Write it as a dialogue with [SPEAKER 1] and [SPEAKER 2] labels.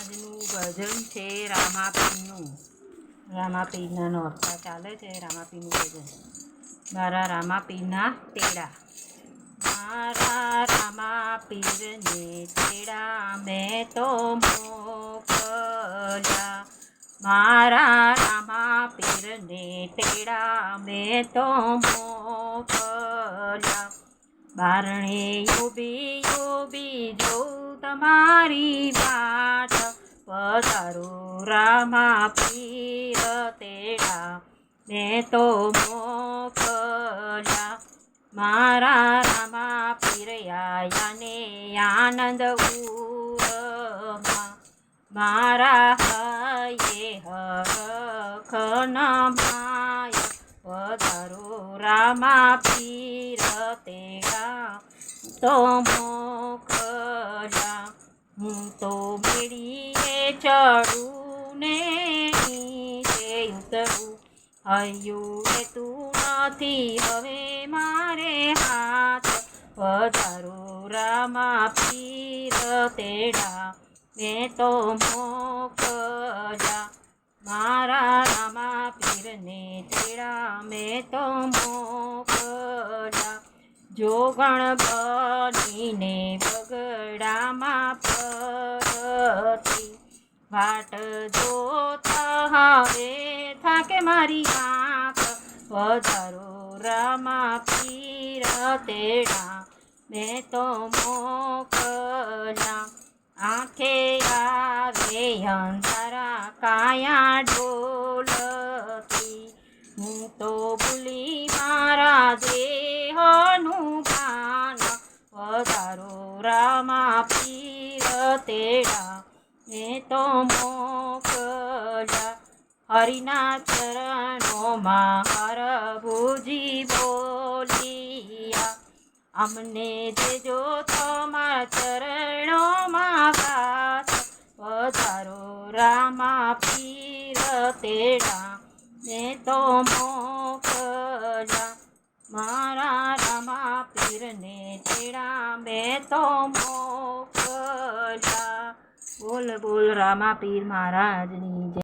[SPEAKER 1] આજનું ભજન છે રામાપીરનું રામાપીરના નોરતા ચાલે છે રામાપીરનું ભજન. મારા રામાપીરના તેડા. મારા રામાપીરને તેડા મેં તો મોકલ્યા. મારા રામાપીરને તેડા મેં તો મોકલ્યા. બારણે યુબી યુબી જોઉં તમારી વાટ પધારો રામા પીર તેડા. મેં તો મોકલ્યા, મારા રામા પીરયાને આનંદ ઉરમાં. મારા હયે હખન માય, પધારો રામા પીર તેડા તો મોકલા હું તો મેળીએ ચડું ને નીચે ઉતરું. હૈયું તું નથી, હવે મારે હાથ પધારો રામા પીર તેડા, મેં તો મોકલા મારા રામા પીરને તેડા, મેં તો મોકલ્યા જોગણ બનીને બગડામાં પરતી વાટ જોતા હવે થાકે મારી આંખ. વધારો રામા પીર તેડા મેં તો મોકલા આંખે આવે અંધારા કાયા ડોલતી. હું તો ભૂલી મારા દેહનું રામા પીર તેડા ને તો મોકલા હરિના ચરણોમાં હર ભુજી બોલિયા. અમને દેજો તમારા ચરણોમાં વાસ પધારો રામા પીર તેડા ને તો મોકલા. મારા તો મોકલ્યા બોલ બોલ રામા પીર મહારાજની જય.